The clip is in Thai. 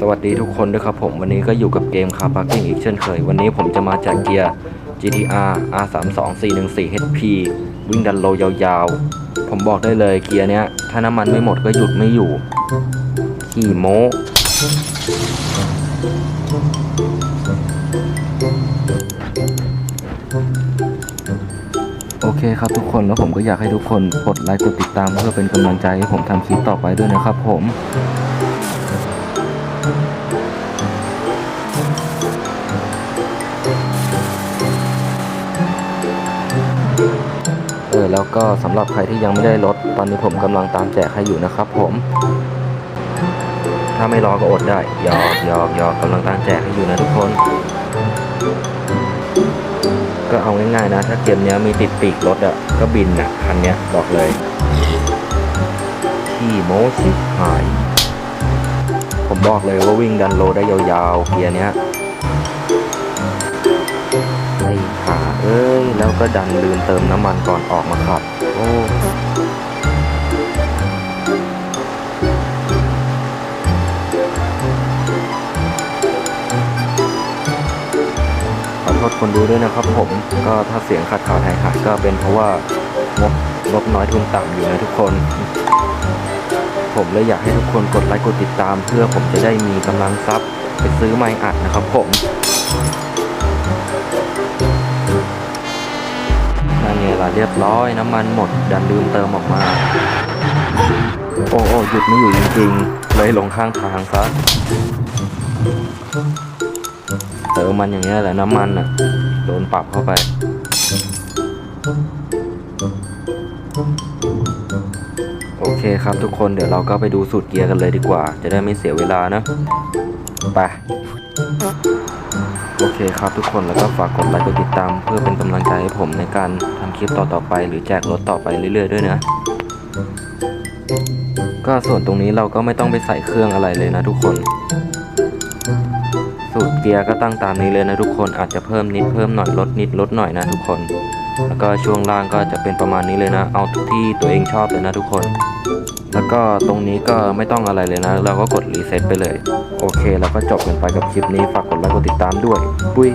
สวัสดีทุกคนด้วยครับผมวันนี้ก็อยู่กับเกม Car Parking อีกเช่นเคย วันนี้ผมจะมาแจกเกียร์ GTR R32414 HP วิ่งดันโลยาวๆ ผมบอกได้เลยเกียร์เนี้ย ถ้าน้ำมันไม่หมดก็หยุดไม่อยู่ ขี่โม้โอเคครับทุกคนแล้วผมก็อยากให้ทุกคนกดไลค์กดติดตามเพื่อเป็นกำลังใจให้ผมทำคลิปต่อไปด้วยนะครับผม แล้วก็สำหรับใครที่ยังไม่ได้รถตอนนี้ผมกำลังตามแจกให้อยู่นะครับผม ถ้าไม่รอก็อดได้ยอกยอกยอกกำลังตามแจกให้อยู่นะทุกคน ก็เอาง่ายๆนะ ถ้าเกมนี้มีติดปีกรถอะก็บินอะคันนี้บอกเลยที่โมชิหาย ผมบอกเลยว่าวิ่งดันโลได้ยาวๆเกียร์เนี้ย ก็ดันลืมเติมน้ำมันก่อนออกมาขับ โอ้ขอโทษคนดูด้วยนะครับผม ก็ถ้าเสียงขัดขาดหายหายก็เป็นเพราะว่างบงบน้อยทุนต่ำอยู่นะทุกคน ผมเลยอยากให้ทุกคนกดไลค์กดติดตาม เพื่อผมจะได้มีกำลังทรัพย์ไปซื้อไมค์อัดนะครับผม เรียบร้อยน้ำมันหมด ดันลืมเติมออกมา โอ้โอหยุดไม่อยู่จริงๆ เลยลงข้างทางซะเติมมันอย่างเงี้ยแหละน้ำมันอะ โดนปรับเข้าไป โอเคครับทุกคนเดี๋ยวเราก็ไปดูสูตรเกียร์กันเลยดีกว่า จะได้ไม่เสียเวลานะ ไป โอเคครับทุกคนแล้วก็ฝากกดไลค์กดติดตาม เพื่อเป็นกำลังใจให้ผมในการทำคลิปต่อๆไป หรือแจกรถต่อไปเรื่อยๆด้วยนะก็ส่วนตรงนี้เราก็ไม่ต้องไปใส่เครื่องอะไรเลยนะทุกคน สูตรเกียร์ก็ตั้งตามนี้เลยนะทุกคนอาจจะเพิ่มนิดเพิ่มหน่อยลดนิดลดหน่อยนะทุกคน แล้วก็ช่วงล่างก็จะเป็นประมาณนี้เลยนะ เอาที่ตัวเองชอบเลยนะทุกคน แล้วก็ตรงนี้ก็ไม่ต้องอะไรเลยนะ เราก็กดรีเซ็ตไปเลย โอเค แล้วก็จบกันไปกับคลิปนี้ ฝากกดไลค์กดติดตามด้วย ปุ้ย